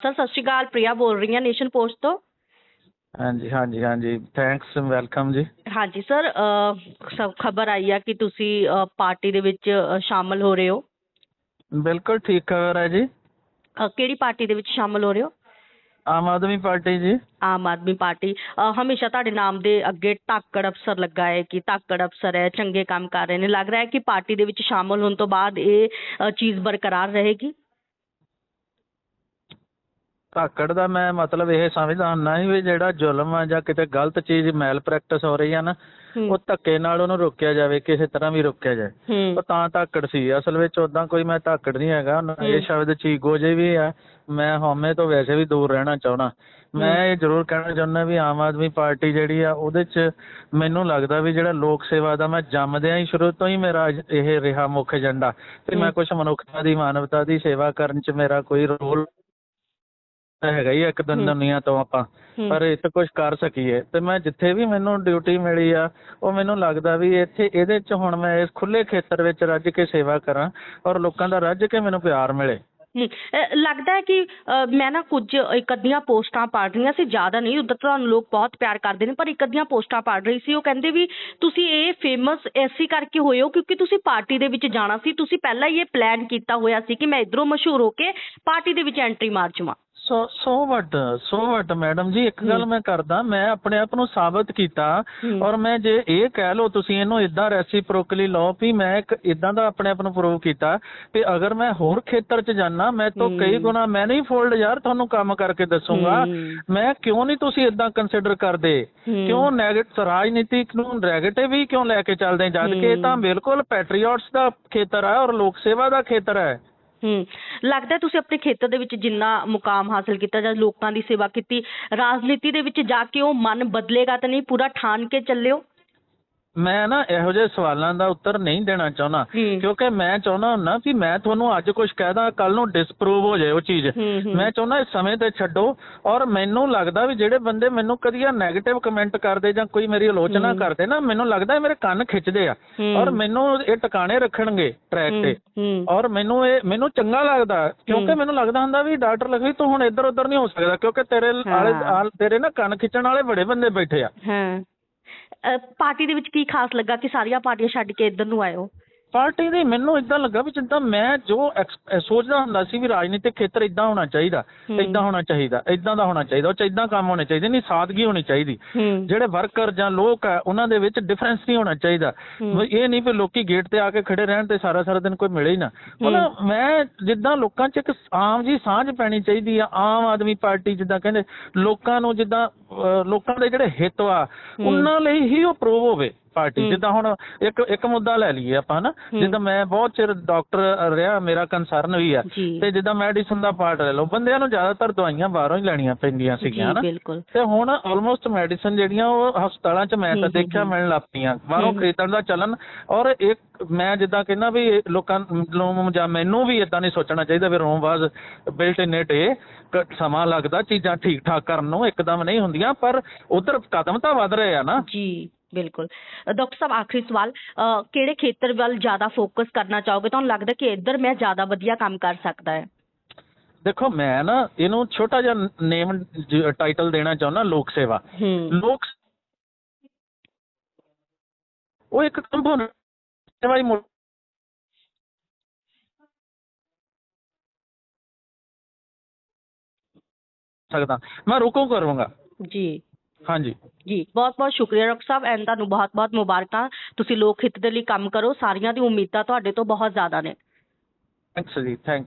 Sir ਸਤਿ ਸ਼੍ਰੀ ਅਕਾਲ ਪ੍ਰਿਆ ਬੋਲ ਰਹੀ ਹਾਂ ਨੇਸ਼ਨ ਪੋਸਟ ਤੋਂ। ਹਾਂਜੀ ਹਾਂਜੀ ਹਾਂਜੀ। ਥੈਂਕਸ ਵੈਲਕਮ ਜੀ। ਹਾਂਜੀ ਸਰ ਸਭ ਖਬਰ ਆਈ ਆ ਕਿ ਤੁਸੀਂ ਪਾਰਟੀ ਦੇ ਵਿੱਚ ਸ਼ਾਮਲ ਹੋ ਰਹੇ ਹੋ। ਬਿਲਕੁਲ ਠੀਕ ਖਬਰ ਹੈ ਜੀ। ਕਿਹੜੀ ਪਾਰਟੀ ਦੇ ਵਿੱਚ ਸ਼ਾਮਲ ਹੋ ਰਹੇ ਹੋ? ਆਮ ਆਦਮੀ ਪਾਰਟੀ ਜੀ। ਆਮ ਆਦਮੀ ਪਾਰਟੀ। ਹਮੇਸ਼ਾ ਤੁਹਾਡੇ ਨਾਮ ਦੇ ਅੱਗੇ ਧਾਕੜ ਅਫਸਰ ਲੱਗਾ ਹੈ ਕਿ ਧਾਕੜ ਅਫਸਰ ਹੈ ਚੰਗੇ ਕੰਮ ਕਰ ਰਹੇ ਨੇ। ਲੱਗ ਰਿਹਾ ਹੈ ਕਿ ਪਾਰਟੀ ਦੇ ਵਿੱਚ ਸ਼ਾਮਲ ਹੋਣ ਤੋਂ ਬਾਅਦ ਇਹ ਚੀਜ਼ ਬਰਕਰਾਰ ਰਹੇਗੀ। ਧਾਕੜ ਦਾ ਮੈਂ ਮਤਲਬ ਇਹ ਸਮਝਦਾ ਹੁੰਦਾ ਸੀ ਵੀ ਜਿਹੜਾ ਜ਼ੁਲਮ ਆ ਜਾਂ ਕਿਤੇ ਗਲਤ ਚੀਜ਼ ਮੈਲ ਪ੍ਰੈਕਟਿਸ ਹੋ ਰਹੀ ਆ ਨਾ ਉਹ ਧੱਕੇ ਨਾਲ ਉਹਨੂੰ ਰੋਕਿਆ ਜਾਵੇ ਕਿਸੇ ਤਰ੍ਹਾਂ ਵੀ ਰੋਕਿਆ ਜਾਏ। ਉਹ ਤਾਂ ਧਾਕੜ ਸੀ। ਅਸਲ ਵਿੱਚ ਉਦਾਂ ਕੋਈ ਮੈਂ ਧਾਕੜ ਨਹੀਂ ਹੈਗਾ। ਇਹ। ਸ਼ਬਦ ਚੀਗੋ ਜੇ ਵੀ ਆ। ਮੈਂ ਹਉਮੈ ਤੋਂ ਵੈਸੇ ਵੀ ਦੂਰ ਰਹਿਣਾ ਚਾਹਣਾ ਮੈਂ ਇਹ ਜ਼ਰੂਰ ਕਹਿਣਾ ਚਾਹੁੰਦਾ ਵੀ ਆਮ ਆਦਮੀ ਪਾਰਟੀ ਜਿਹੜੀ ਆ ਉਹਦੇ 'ਚ ਮੈਨੂੰ ਲੱਗਦਾ ਵੀ ਜਿਹੜਾ ਲੋਕ ਸੇਵਾ ਦਾ ਮੈਂ ਜੰਮਦਿਆਂ ਹੀ ਸ਼ੁਰੂ ਤੋਂ ਹੀ ਮੇਰਾ ਇਹ ਰਿਹਾ ਮੁੱਖ ਏਜੰਡਾ। ਤੇ ਮੈਂ। ਕੁਝ ਮਨੁੱਖਤਾ ਦੀ ਮਾਨਵਤਾ ਦੀ ਸੇਵਾ ਕਰਨ 'ਚ ਮੇਰਾ ਕੋਈ ਰੋਲ ਹੈਗਾ ਹੀ ਆ ਇੱਕ ਦਿਨ। ਦੁਨੀਆ ਤੋਂ ਆਪਾਂ। ਪਰ ਇੱਥੇ ਕੁਝ ਕਰ ਸਕੀਏ। ਤੇ ਮੈਂ ਜਿੱਥੇ ਵੀ ਮੈਨੂੰ ਡਿਊਟੀ ਮਿਲੀ ਆ ਉਹ ਮੈਨੂੰ ਲੱਗਦਾ ਵੀ ਇੱਥੇ ਇਹਦੇ 'ਚ ਹੁਣ ਮੈਂ ਇਸ ਖੁੱਲੇ ਖੇਤਰ ਵਿੱਚ ਰੱਜ ਕੇ ਸੇਵਾ ਕਰਾਂ ਔਰ ਲੋਕਾਂ ਦਾ ਰੱਜ ਕੇ ਮੈਨੂੰ ਪਿਆਰ ਮਿਲੇ। ਲੱਗਦਾ ਹੈ ਕਿ ਮੈਂ ਨਾ ਕੁਝ ਇੱਕ ਅੱਧੀਆਂ ਪੋਸਟਾਂ ਪੜ੍ਹ ਰਹੀਆਂ ਸੀ ਜ਼ਿਆਦਾ ਨਹੀਂ। ਉਦੋਂ ਤੁਹਾਨੂੰ ਲੋਕ ਬਹੁਤ ਪਿਆਰ ਕਰਦੇ ਨੇ ਪਰ ਇੱਕ ਅੱਧੀਆਂ ਪੋਸਟਾਂ ਪੜ੍ਹ ਰਹੀ ਸੀ। ਉਹ ਕਹਿੰਦੇ ਵੀ ਤੁਸੀਂ ਇਹ ਫੇਮਸ ਐਸੀ ਕਰਕੇ ਹੋਏ ਹੋ ਕਿਉਂਕਿ ਤੁਸੀਂ ਪਾਰਟੀ ਦੇ ਵਿੱਚ ਜਾਣਾ ਸੀ। ਤੁਸੀਂ ਪਹਿਲਾਂ ਹੀ ਇਹ ਪਲਾਨ ਕੀਤਾ ਹੋਇਆ ਸੀ ਕਿ ਮੈਂ ਇਧਰੋਂ ਮਸ਼ਹੂਰ ਹੋ ਕੇ ਪਾਰਟੀ ਦੇ ਵਿੱਚ ਐਂਟਰੀ ਮਾਰ ਜਾਵਾਂ। ਸੋ ਸੋ ਵਟ ਸੋ ਵਟ ਮੈਡਮ ਜੀ ਇੱਕ ਗੱਲ। ਮੈਂ ਕਰਦਾ ਮੈਂ ਆਪਣੇ ਆਪ ਨੂੰ ਸਾਬਤ ਕੀਤਾ। ਔਰ ਮੈਂ ਜੇ ਇਹ ਕਹਿ ਲਓ ਤੁਸੀਂ ਇਹਨੂੰ ਇਦਾਂ ਰੈਸੀਪ੍ਰੋਕਲੀ ਲਓ ਵੀ ਮੈਂ ਇੱਕ ਇਦਾਂ ਦਾ ਆਪਣੇ ਆਪ ਨੂੰ ਪ੍ਰੂਵ ਕੀਤਾ ਕਿ ਅਗਰ ਮੈਂ ਹੋਰ ਖੇਤਰ 'ਚ ਜਾਣਾ ਮੈਂ ਤੋਂ ਕਈ। ਗੁਣਾ ਮੈਂ ਨਹੀਂ ਫੋਲਡ ਯਾਰ ਤੁਹਾਨੂੰ ਕੰਮ ਕਰਕੇ ਦੱਸੂਗਾ। ਮੈਂ ਕਿਉਂ ਨਹੀਂ ਤੁਸੀਂ ਇਦਾਂ ਕੰਸੀਡਰ ਕਰਦੇ। ਕਿਉਂ ਨੈਗੇਟਿਵ ਰਾਜਨੀਤਿਕ ਨੂੰ ਨੈਗੇਟਿਵ ਹੀ ਕਿਉਂ ਲੈ ਕੇ ਚੱਲਦੇ ਜਦ ਕਿ ਇਹ ਤਾਂ। ਬਿਲਕੁਲ ਪੈਟਰੀਓਟਸ ਦਾ ਖੇਤਰ ਹੈ ਔਰ ਲੋਕ ਸੇਵਾ ਦਾ ਖੇਤਰ ਹੈ ਹੂੰ। ਲੱਗਦਾ ਤੁਸੀਂ ਆਪਣੇ ਖੇਤਰ ਦੇ ਵਿੱਚ ਜਿੰਨਾ ਮੁਕਾਮ ਹਾਸਲ ਕੀਤਾ ਜਾਂ ਲੋਕਾਂ ਦੀ ਸੇਵਾ ਕੀਤੀ, ਰਾਜਨੀਤੀ ਦੇ ਵਿੱਚ ਜਾ ਕੇ ਉਹ ਮਨ ਬਦਲੇਗਾ ਤਾਂ ਨਹੀਂ? ਪੂਰਾ ਠਾਣ ਕੇ ਚੱਲਿਓ। ਮੈਂ ਨਾ ਇਹੋ ਜਿਹੇ ਸਵਾਲਾਂ ਦਾ ਉੱਤਰ ਨਹੀਂ ਦੇਣਾ ਚਾਹੁੰਦਾ। ਕਿਉਂਕਿ ਮੈਂ ਚਾਹੁੰਦਾ ਹੁੰਦਾ ਵੀ ਮੈਂ ਤੁਹਾਨੂੰ ਅੱਜ ਕੁਝ ਕਹਿਦਾ ਕੱਲ ਨੂੰ ਡਿਸਪਰੂਵ ਹੋ ਜਾਏ ਉਹ ਚੀਜ਼। ਮੈਂ ਚਾਹੁੰਦਾ ਇਸ ਸਮੇਂ ਤੇ ਛੱਡੋ ਔਰ ਮੈਨੂੰ ਲੱਗਦਾ ਵੀ ਜਿਹੜੇ ਬੰਦੇ ਮੈਨੂੰ ਕਦੀ ਆ 네ਗੇਟਿਵ ਕਮੈਂਟ ਕਰਦੇ ਜਾਂ ਕੋਈ ਮੇਰੀ ਆਲੋਚਨਾ। ਕਰਦੇ ਨਾ ਮੈਨੂੰ ਲੱਗਦਾ ਇਹ ਮੇਰੇ ਕੰਨ ਖਿੱਚਦੇ ਆ। ਔਰ ਮੈਨੂੰ ਇਹ ਟਿਕਾਣੇ ਰੱਖਣਗੇ ਟਰੈਕ ਤੇ ਔਰ ਮੈਨੂੰ ਇਹ ਮੈਨੂੰ ਚੰਗਾ ਲੱਗਦਾ ਕਿਉਂਕਿ। ਮੈਨੂੰ ਲੱਗਦਾ ਹੁੰਦਾ ਵੀ ਡਾਕਟਰ ਲਖਵੀ ਤੂੰ ਹੁਣ ਇੱਧਰ ਉੱਧਰ ਨਹੀਂ ਹੋ ਸਕਦਾ ਕਿਉਂਕਿ ਤੇਰੇ ਤੇਰੇ ਨਾ ਕੰਨ ਖਿੱਚਣ ਵਾਲੇ ਬੜੇ ਬੰਦੇ ਬੈਠੇ ਆ ਪਾਰਟੀ ਦੇ ਵਿੱਚ ਕੀ ਖਾਸ ਲੱਗਾ ਕਿ ਸਾਰੀਆਂ ਪਾਰਟੀਆਂ ਛੱਡ ਕੇ ਇੱਧਰ ਨੂੰ ਹੋ ਪਾਰਟੀ ਦੀ ਮੈਨੂੰ ਇਦਾਂ ਲੱਗਾ ਵੀ ਜਿੱਦਾਂ ਮੈਂ ਜੋ ਸੋਚਦਾ ਹੁੰਦਾ ਸੀ ਵੀ ਰਾਜਨੀਤਿਕ ਖੇਤਰ ਇਦਾਂ ਹੋਣਾ ਚਾਹੀਦਾ। ਇਦਾਂ ਹੋਣਾ ਚਾਹੀਦਾ ਇਦਾਂ ਦਾ ਹੋਣਾ ਚਾਹੀਦਾ ਉਹ ਚ ਇਦਾਂ ਕੰਮ ਹੋਣੇ ਚਾਹੀਦੇ ਨਹੀਂ ਸਾਦਗੀ ਹੋਣੀ ਚਾਹੀਦੀ। ਜਿਹੜੇ ਵਰਕਰ ਜਾਂ ਲੋਕ ਆ ਉਹਨਾਂ ਦੇ ਵਿੱਚ ਡਿਫਰੈਂਸ ਨਹੀਂ ਹੋਣਾ ਚਾਹੀਦਾ। ਇਹ ਨਹੀਂ ਵੀ ਲੋਕੀ ਗੇਟ ਤੇ ਆ ਕੇ ਖੜੇ ਰਹਿਣ ਤੇ ਸਾਰਾ ਸਾਰਾ ਦਿਨ ਕੋਈ ਮਿਲੇ ਹੀ ਨਾ। ਹੂੰ। ਮੈਂ ਜਿੱਦਾਂ ਲੋਕਾਂ 'ਚ ਇੱਕ ਆਮ ਜੀ ਸਾਂਝ ਪੈਣੀ ਚਾਹੀਦੀ ਆ ਆਮ ਆਦਮੀ ਪਾਰਟੀ ਜਿੱਦਾਂ ਕਹਿੰਦੇ ਲੋਕਾਂ ਨੂੰ ਜਿੱਦਾਂ ਲੋਕਾਂ ਦੇ ਜਿਹੜੇ ਹਿੱਤ ਆ। ਉਹਨਾਂ ਲਈ ਹੀ ਉਹ ਪ੍ਰੂਵ ਹੋਵੇ ਪਾਰਟੀ। ਜਿੱਦਾਂ ਹੁਣ ਇੱਕ ਇੱਕ ਮੁੱਦਾ ਲੈ ਲਈਏ ਆਪਾਂ ਨਾ ਹੂੰ। ਜਿੱਦਾਂ ਮੈਂ ਬਹੁਤ ਚਿਰ ਡਾਕਟਰ ਰਿਹਾ ਮੇਰਾ ਕੰਸਰਨ ਵੀ ਆ। ਤੇ ਜਿੱਦਾਂ ਮੈਡੀਸਨ ਦਾ ਪਾਰਟ ਲੈ ਲਓ ਬੰਦਿਆਂ ਨੂੰ ਜ਼ਿਆਦਾਤਰ ਦਵਾਈਆਂ ਬਾਹਰੋਂ ਹੀ ਲੈਣੀਆਂ ਪੈਂਦੀਆਂ ਸੀਗੀਆਂ ਜੀ ਨਾ ਬਿਲਕੁਲ ਤੇ ਹੁਣ ਆਲਮੋਸਟ ਮੈਡੀਸਨ ਜਿਹੜੀਆਂ ਉਹ ਹਸਪਤਾਲਾਂ 'ਚ ਮੈਂ ਤਾਂ ਦੇਖਿਆ ਮਿਲਣ ਲੱਗ ਪਈਆਂ ਬਾਹਰੋਂ। ਖਰੀਦਣ ਦਾ ਚੱਲਣ ਔਰ ਇੱਕ ਮੈਂ ਜਿੱਦਾਂ ਕਹਿੰਦਾ ਵੀ ਲੋਕਾਂ ਨੂੰ ਜਾਂ ਮੈਨੂੰ ਵੀ ਇਦਾਂ ਨਹੀਂ ਸੋਚਣਾ ਚਾਹੀਦਾ ਵੀ ਰੋਮ ਵਾਜ਼ ਬਿਲਟ ਇਨ ਇਟ ਸਮਾਂ ਲੱਗਦਾ ਚੀਜ਼ਾਂ ਠੀਕ ਠਾਕ ਕਰਨ ਨੂੰ ਇੱਕਦਮ ਨਹੀਂ ਹੁੰਦੀਆਂ ਪਰ ਉਧਰ ਕਦਮ ਤਾਂ ਵੱਧ ਰਹੇ ਆ ਨਾ। ਜੀ ਬਿਲਕੁਲ। ਡਾਕਟਰ ਸਾਹਿਬ ਆਖਰੀ ਸਵਾਲ। ਕਿਹੜੇ ਖੇਤਰ ਵੱਲ ਜ਼ਿਆਦਾ ਫੋਕਸ ਕਰਨਾ ਚਾਹੋਗੇ? ਤੁਹਾਨੂੰ ਲੱਗਦਾ ਕਿ ਇੱਧਰ ਮੈਂ ਜ਼ਿਆਦਾ ਵਧੀਆ ਕੰਮ ਕਰ ਸਕਦਾ ਹੈ? ਦੇਖੋ ਮੈਂ ਨਾ ਇਹਨੂੰ ਛੋਟਾ ਜਿਹਾ ਨੇਮ ਟਾਈਟਲ ਦੇਣਾ ਚਾਹੁੰਦਾ ਲੋਕ ਸੇਵਾ। ਲੋਕ ਉਹ ਇੱਕ ਕੰਪੋਨੈਂਟ ਸੇਵਾ ਹੀ ਸਕਦਾ। ਮੈਂ ਰੁਕੋ ਕਰੂੰਗਾ। ਜੀ। ਹਾਂਜੀ। ਜੀ ਬਹੁਤ ਬਹੁਤ ਸ਼ੁਕਰੀਆ ਡਾਕਟਰ ਸਾਹਿਬ ਐਂਡ ਤੁਹਾਨੂੰ ਬਹੁਤ ਬਹੁਤ ਮੁਬਾਰਕਾਂ। ਤੁਸੀਂ ਲੋਕ ਹਿੱਤ ਦੇ ਲਈ ਕੰਮ ਕਰੋ ਸਾਰੀਆਂ ਦੀ ਉਮੀਦਾਂ ਤੁਹਾਡੇ ਤੋਂ ਬਹੁਤ ਜ਼ਿਆਦਾ ਨੇ। ਥੈਂਕਸ ਜੀ ਥੈਂਕ